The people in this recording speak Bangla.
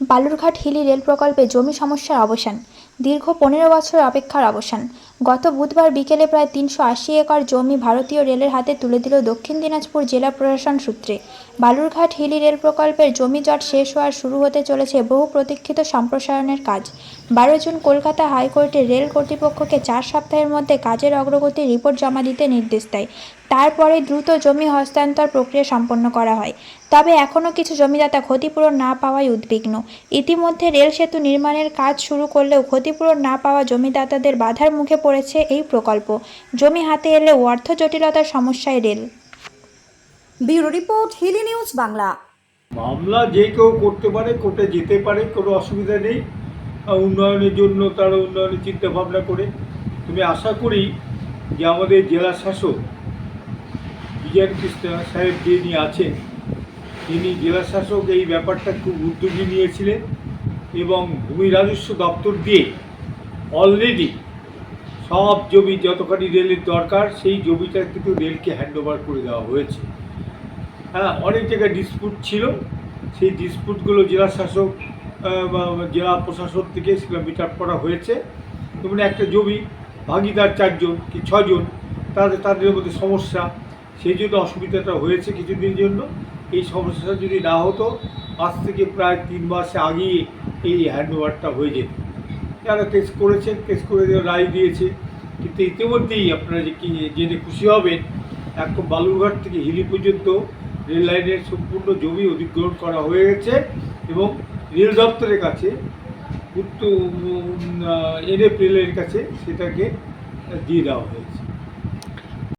বালুরঘাট হিলি রেল প্রকল্পে জমি সমস্যার অবসান। দীর্ঘ পনেরো বছর অপেক্ষার অবসান। গত বুধবার বিকেলে প্রায় তিনশো আশি একর জমি ভারতীয় রেলের হাতে তুলে দিল দক্ষিণ দিনাজপুর জেলা প্রশাসন সূত্রে। বালুরঘাট হিলি রেল প্রকল্পের জমি জট শেষ হওয়ার শুরু হতে চলেছে বহু প্রতীক্ষিত সম্প্রসারণের কাজ। বারো জুন কলকাতা হাইকোর্টে রেল কর্তৃপক্ষকে চার সপ্তাহের মধ্যে কাজের অগ্রগতির রিপোর্ট জমা দিতে নির্দেশ দেয়। তারপরে দ্রুত জমি হস্তান্তর প্রক্রিয়া সম্পন্ন করা হয়। তবে এখনও কিছু জমিদাতা ক্ষতিপূরণ না পাওয়ায় উদ্বিগ্ন। ইতিমধ্যে রেল সেতু নির্মাণের কাজ শুরু করলেও ক্ষতিপূরণ না পাওয়া জমিদাতাদের বাধার মুখে পড়েছে এই প্রকল্প। জমি হাতে এলে অর্থ জটিলতার সমস্যায় rail. Bureau report Hili news Bangla. মামলা যে কেউ করতে পারে কোর্টে যেতে পারে কোনো অসুবিধা নেই। উন্নয়নের জন্য তারা উন্নয়নের চিন্তা ভাবনা করে। তুমি আশা করি যে আমাদের জেলা শাসক বিজয় কৃষ্ণ সাহেব যিনি আছেন তিনি জেলা শাসক এই ব্যাপারটা খুব উদ্যোগী নিয়েছিলেন। এবং ভূমি রাজস্ব দপ্তর দিয়ে অলরেডি সব জমি, যতখানি রেলের দরকার, সেই জমিটা কিন্তু রেলকে হ্যান্ড ওভার করে দেওয়া হয়েছে। হ্যাঁ অনেক জায়গায় ডিসপুট ছিল। সেই ডিসপুটগুলো জেলা শাসক জেলা প্রশাসন থেকে সেগুলো মিট আপ করা হয়েছে। যেমন একটা জমি, ভাগিদার চারজন কি ছজন তাদের তাদের মধ্যে সমস্যা। সেই জন্য অসুবিধাটা হয়েছে কিছুদিনের জন্য। এই সমস্যাটা যদি না হতো, আজ থেকে প্রায় তিন মাসে আগেই এই হ্যান্ডওভারটা হয়ে যেত। যারা কেস করেছেন কেস করে রায় দিয়েছে। কিন্তু ইতিমধ্যেই আপনারা যে কি জেনে খুশি হবেন একদম বালুরঘাট থেকে হিলি পর্যন্ত রেল লাইনের সম্পূর্ণ জমি অধিগ্রহণ করা হয়ে গেছে এবং রেল দপ্তরের কাছে, উত্তর এনএফ রেলের কাছে সেটাকে দিয়ে দেওয়া হয়েছে।